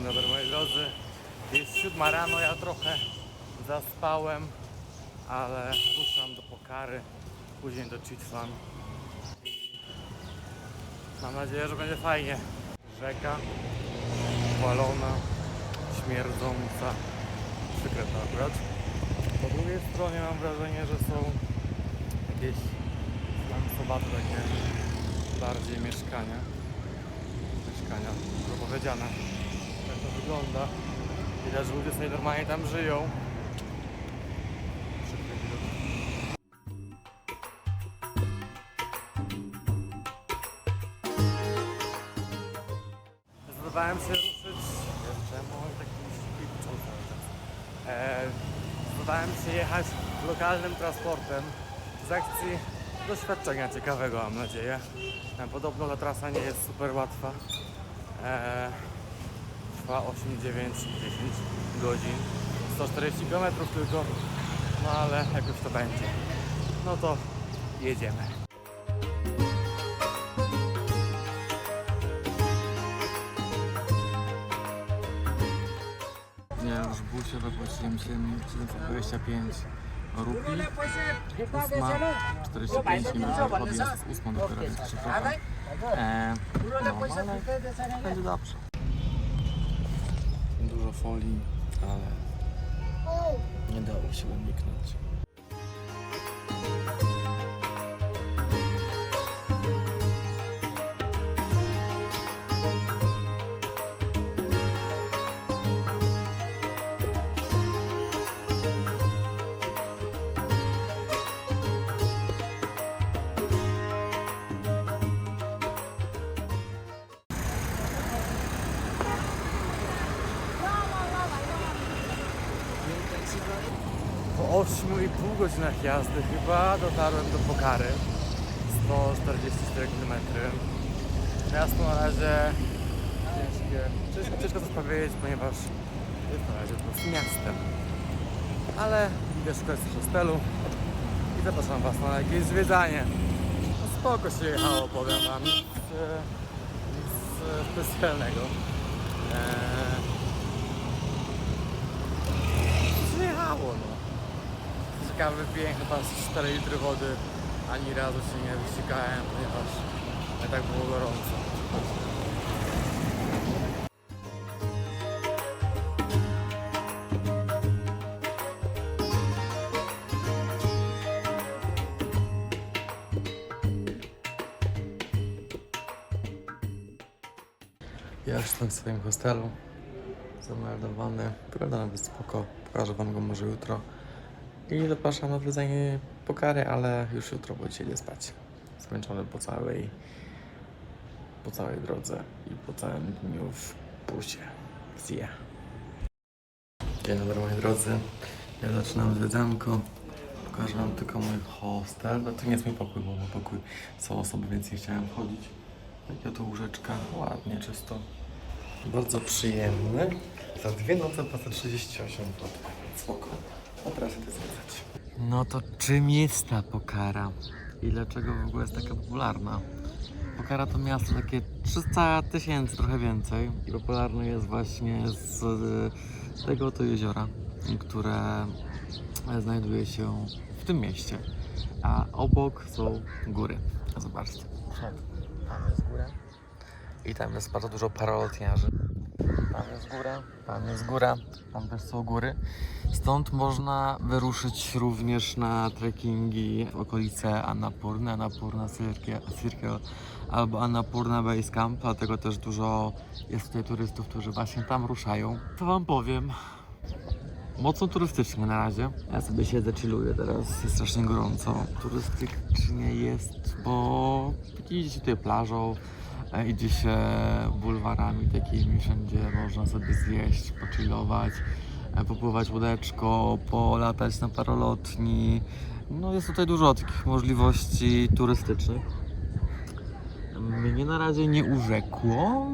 Dzień dobry moi drodzy. Jest siódma rano, ja trochę zaspałem, ale ruszam do Pokary, później do Chitwan. Mam nadzieję, że będzie fajnie. Rzeka, walona, śmierdząca, przykre to akurat. Po drugiej stronie mam wrażenie, że są jakieś slumsowaty takie bardziej mieszkania. Mieszkania, dobrze powiedziane. Tak to wygląda. Widać, że ludzie sobie normalnie tam żyją. Zdecydowałem się ruszyć. Szybki cały czas. E, się jechać lokalnym transportem z akcji doświadczenia ciekawego, mam nadzieję. E, podobno ta trasa nie jest super łatwa. E, trwa 8, 9, 10 godzin. 140 km tylko. No ale jakoś to będzie. No to jedziemy. Ja już w busie wypłaciłem 725 rupii. Ósma, 45 minut odjazd z ósmą dopiero jest szyfrowa. E, no, ale będzie dobrze. Folii, ale nie dało się uniknąć. 8,5 godzinach jazdy chyba dotarłem do Pokary. 144 km. Miasto na razie ciężkie. Ciężko, ciężko coś powiedzieć, ponieważ jest na razie po prostu miastem. Ale idę szukać hostelu i zapraszam Was na jakieś zwiedzanie. No spoko się jechało, powiem Wam. Nic, e, nic e, specjalnego. Eee, przyjechało no. Ciekawy pięk, chyba z 4 litry wody ani razu się nie wysikałem, ponieważ nie tak było gorąco. Ja jestem w swoim hostelu zameldowany. Wygląda nawet spoko. Pokażę wam go może jutro. I zapraszam na zwiedzanie Pokary, ale już jutro, idę spać. Zmęczony po całej, po całej drodze i po całym dniu w busie. See ya. Dzień dobry moi drodzy. Ja zaczynam zwiedzanko. Pokażę wam tylko mój hostel. No to nie jest mój pokój, bo mój pokój są osoby, więc nie chciałem wchodzić. Takie to łóżeczka, ładnie, czysto. Bardzo przyjemny. Za dwie noce płacę 38 zł. Spoko. A teraz idę zwiedzać. No to czym jest ta Pokara? I dlaczego w ogóle jest taka popularna? Pokara to miasto takie 300 tysięcy, trochę więcej. I popularne jest właśnie z tego oto jeziora, które znajduje się w tym mieście. A obok są góry. Zobaczcie. Tam jest góra. I tam jest bardzo dużo paralotniarzy. Tam jest góra, tam jest góra, tam też są góry. Stąd można wyruszyć również na trekkingi w okolice Annapurny, Annapurna Circle, albo Annapurna Base Camp, dlatego też dużo jest tutaj turystów, którzy właśnie tam ruszają. To wam powiem, mocno turystycznie na razie. Ja sobie siedzę, chilluję teraz, jest strasznie gorąco. Turystycznie jest, bo idzie się tutaj plażą, idzie się bulwarami takimi, wszędzie można sobie zjeść, pochillować, e, popływać łódeczką, polatać na parolotni. No jest tutaj dużo takich możliwości turystycznych. Mnie na razie nie urzekło,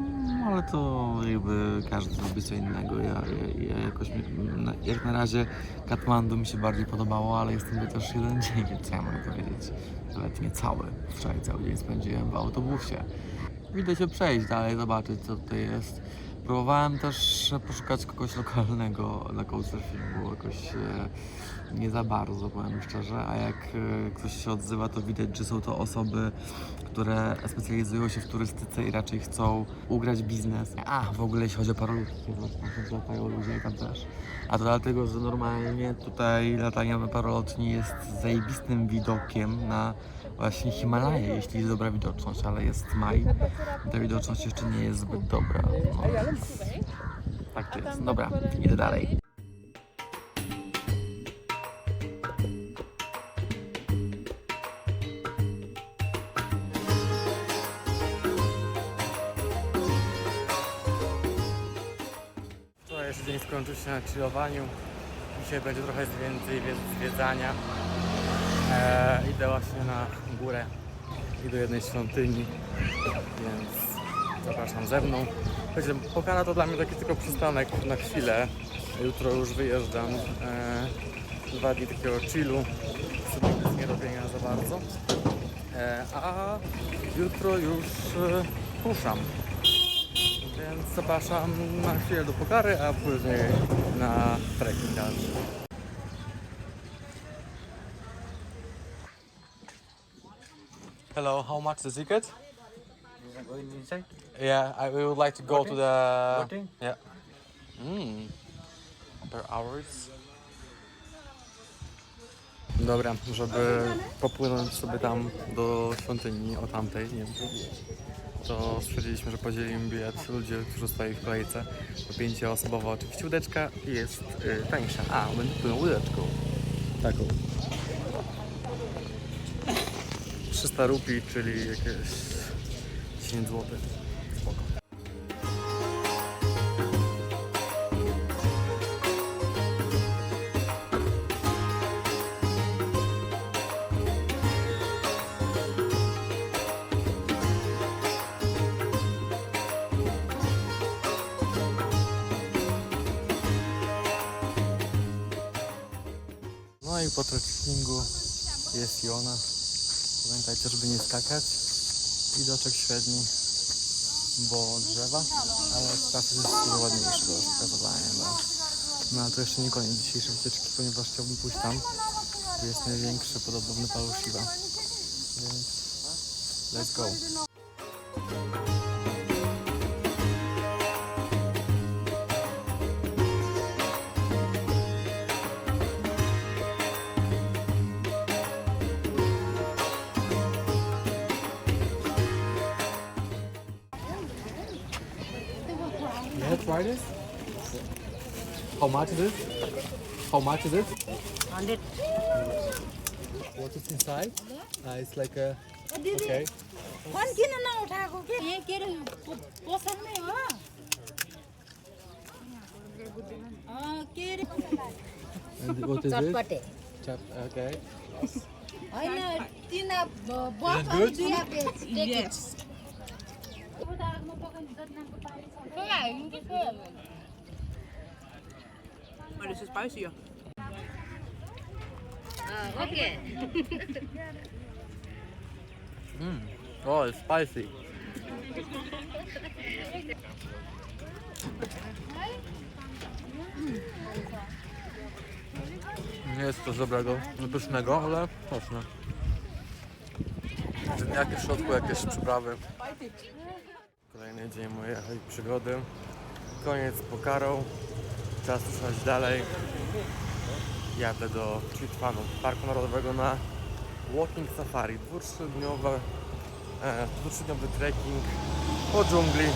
ale to jakby każdy lubi co innego. Ja, ja, ja jakoś, mi- jak na razie Katmandu mi się bardziej podobało, ale jestem tu też jeden dzień, więc ja mogę powiedzieć. Nawet nie cały. Wczoraj cały dzień spędziłem w autobusie. Idę się przejść dalej, zobaczyć co tutaj jest. Próbowałem też poszukać kogoś lokalnego na couchsurfingu, jakoś e, nie za bardzo, powiem szczerze, a jak e, ktoś się odzywa, to widać, że są to osoby, które specjalizują się w turystyce i raczej chcą ugrać biznes. A, w ogóle jeśli chodzi o parolotki, to tam latają ludzie tam też. A to dlatego, że normalnie tutaj latanie na parolotni jest zajebistym widokiem na właśnie Himalaje, jeśli jest dobra widoczność, ale jest maj, ta widoczność jeszcze nie jest zbyt dobra. No, tak to jest. Dobra, idę dalej. Wczorajszy dzień skończył się na chillowaniu. Dzisiaj będzie trochę więcej wie- zwiedzania. Eee, idę właśnie na górę i do jednej świątyni, więc zapraszam ze mną. Wiecie, Pokana to dla mnie taki tylko przystanek na chwilę. Jutro już wyjeżdżam. Eee, dwa dni takiego chillu, nic nie robienia za bardzo. Eee, a jutro już e, ruszam. Więc zapraszam na chwilę do Pokary, a później na trekking dalszy. Hello, how much the ticket? Going inside? Yeah, I we would like to go to the. Boating? Yeah. Mm. Per hours. Dobra, żeby popłynąć sobie tam do świątyni o tamtej, nie wiem, to stwierdziliśmy, że podzielimy bilet ludzie, którzy stoi w kolejce. To pięcioosobowa oczywiście łódeczka jest y, tańsza. A, będę płynął łódeczką. Taką. 300 rupii, czyli jakieś 10 zł. Spoko. No i po trekkingu jest i ona. Pamiętajcie, żeby nie skakać. Widoczek średni, bo drzewa, ale teraz jest dużo ładniejszy do pokazywania. No. no ale to jeszcze nie koniec dzisiejszej wycieczki, ponieważ chciałbym pójść tam, gdzie jest największy podobno w Nepalu Shiva. Więc let's go. try this. How much is it? How much is it? Hundred. What is inside? Uh, it's like a. Okay. Phone किन नउठाएको के यहाँ के अरे प- पसलमै हो अँ, के अरे And what is it? चटपटे Chap. Okay. होइन तिन ब- Is it बस But it's spicier. Okay Mm. Oh, it's spicy. Nie jest to dobrego, pysznego, ale smaczne. Ziemniaki w środku, jakieś przyprawy. Kolejny dzień mojej przygody. Koniec z pokarą. Czas ruszać dalej. Jadę do Chitwanu, Parku Narodowego na Walking Safari. Dwutrzydniowe e, dwutrzydniowy trekking po dżungli,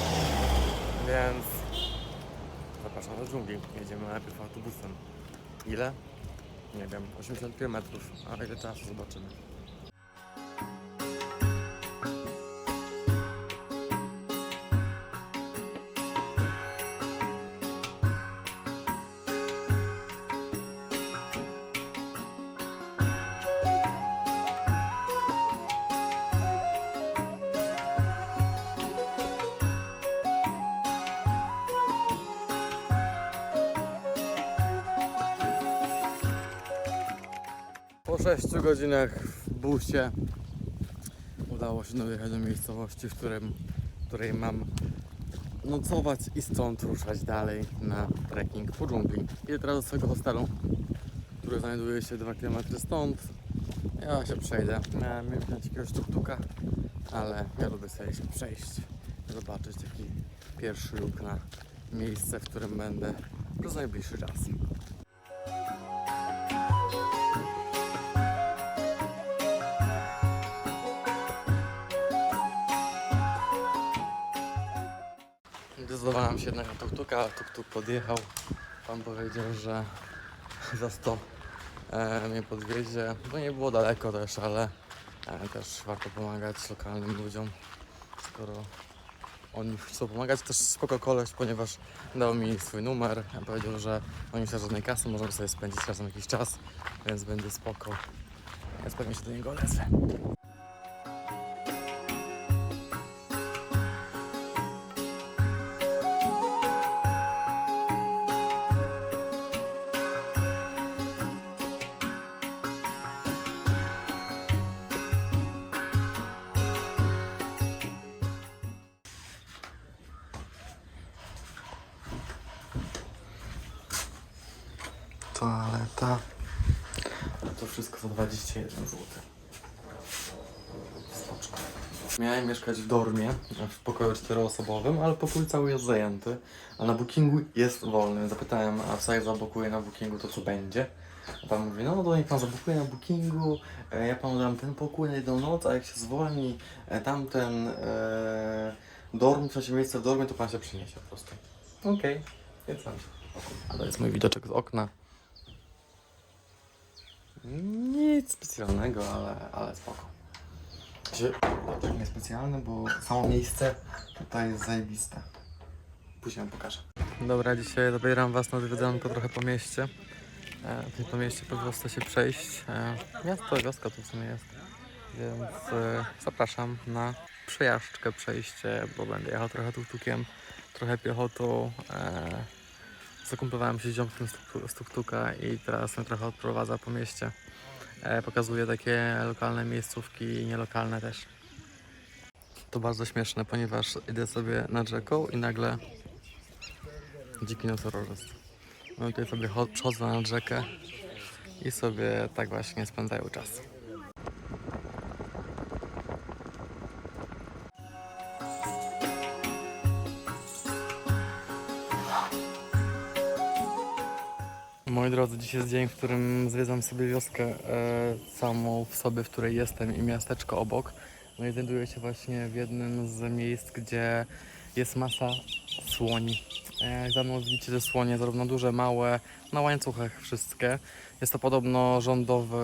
więc zapraszam do dżungli. Jedziemy najpierw autobusem. Ile? Nie wiem, 80 km, a ile czasu zobaczymy. 6 godzinach w busie udało się dojechać do miejscowości, w, którym, w której mam nocować i stąd ruszać dalej na trekking po dżungli. Idę teraz do swojego hostelu, który znajduje się 2 km stąd. Ja się przejdę. Miałem wziąć jakiegoś tuk-tuka, ale ja lubię sobie się przejść, zobaczyć taki pierwszy luk na miejsce, w którym będę przez najbliższy czas. Zdecydowałem się jednak na tuk-tuka, ale tuk-tuk podjechał. Pan powiedział, że za 100 e, mnie podwiezie. No nie było daleko też, ale e, też warto pomagać lokalnym ludziom, skoro oni chcą pomagać. Też spoko koleś, ponieważ dał mi swój numer. Powiedział, że oni chcą żadnej kasy, możemy sobie spędzić razem jakiś czas, więc będzie spoko. Więc pewnie się do niego odezwę. Toaleta. To wszystko za 21 zł. Spoczko. Miałem mieszkać w dormie, w pokoju czteroosobowym, ale pokój cały jest zajęty, a na bookingu jest wolny. Zapytałem, a co jak zablokuje na bookingu, to co będzie? A pan mówi, no to niech pan zablokuje na bookingu, e, ja panu dam ten pokój na jedną noc, a jak się zwolni e, tamten e, dorm, w sensie miejsce w dormie, to pan się przyniesie po prostu. Okej, więc tam się. A to jest mój widoczek z okna. Nic specjalnego, ale, ale spoko. Znaczy, tak niespecjalne, bo samo miejsce tutaj jest zajebiste. Później wam pokażę. Dobra, dzisiaj zabieram was na zwiedzanko trochę po mieście. E, po mieście po prostu się przejść. E, miasto, wioska tu w sumie jest. Więc e, zapraszam na przejażdżkę, przejście, bo będę jechał trochę tuk-tukiem, trochę piechotą. E, zakumplowałem się z ziomkiem z tuk- z tuk-tuka i teraz mnie trochę odprowadza po mieście. E, pokazuje takie lokalne miejscówki i nielokalne też. To bardzo śmieszne, ponieważ idę sobie nad rzeką i nagle dziki nosorożec. No i tutaj sobie cho- przechodzę nad rzekę i sobie tak właśnie spędzają czas. Dzisiaj jest dzień, w którym zwiedzam sobie wioskę e, samą w sobie, w której jestem i miasteczko obok. No i znajduję się właśnie w jednym z miejsc, gdzie jest masa słoni. E, Jak za mną widzicie te słonie, zarówno duże, małe, na łańcuchach wszystkie. Jest to podobno rządowe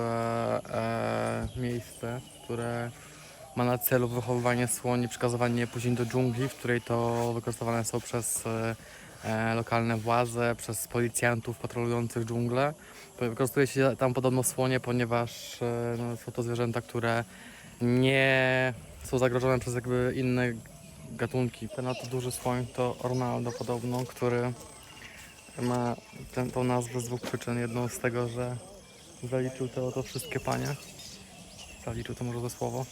e, miejsce, które ma na celu wychowywanie słoni, przekazywanie je później do dżungli, w której to wykorzystywane są przez e, e, lokalne władze, przez policjantów patrolujących dżunglę. Wykorzystuje się tam podobno słonie, ponieważ e, no, są to zwierzęta, które nie są zagrożone przez jakby inne gatunki. Ten oto duży słoń to Ornaldo podobno, który ma tę tą nazwę z dwóch przyczyn. Jedną z tego, że zaliczył te oto wszystkie panie. Zaliczył to może za słowo,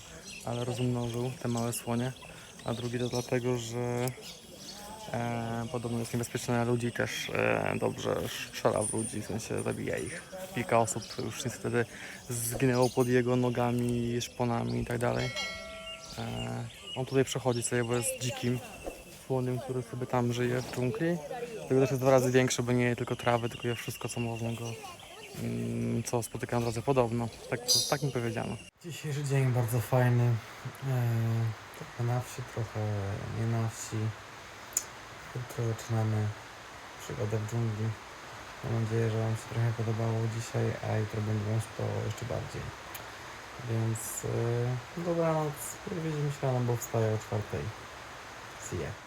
ale rozmnożył te małe słonie. A drugi to dlatego, że e, podobno jest niebezpieczny dla ludzi też e, dobrze strzela w ludzi, w sensie zabija ich. Kilka osób już niestety zginęło pod jego nogami, szponami i tak dalej. E, on tutaj przechodzi sobie, bo jest dzikim słoniem, który sobie tam żyje w dżungli. Tego też jest dwa razy większy, bo nie je tylko trawy, tylko je wszystko co można go, mm, co spotykam na drodze podobno. Tak, tak mi powiedziano. Dzisiejszy dzień bardzo fajny. Eee, trochę na wsi, trochę nie na wsi. Jutro zaczynamy przygodę w dżungli. Mam nadzieję, że Wam się trochę podobało dzisiaj, a jutro będzie Wam podobało jeszcze bardziej. Więc yy, dobranoc. Widzimy się rano, bo wstaję o czwartej. See ya.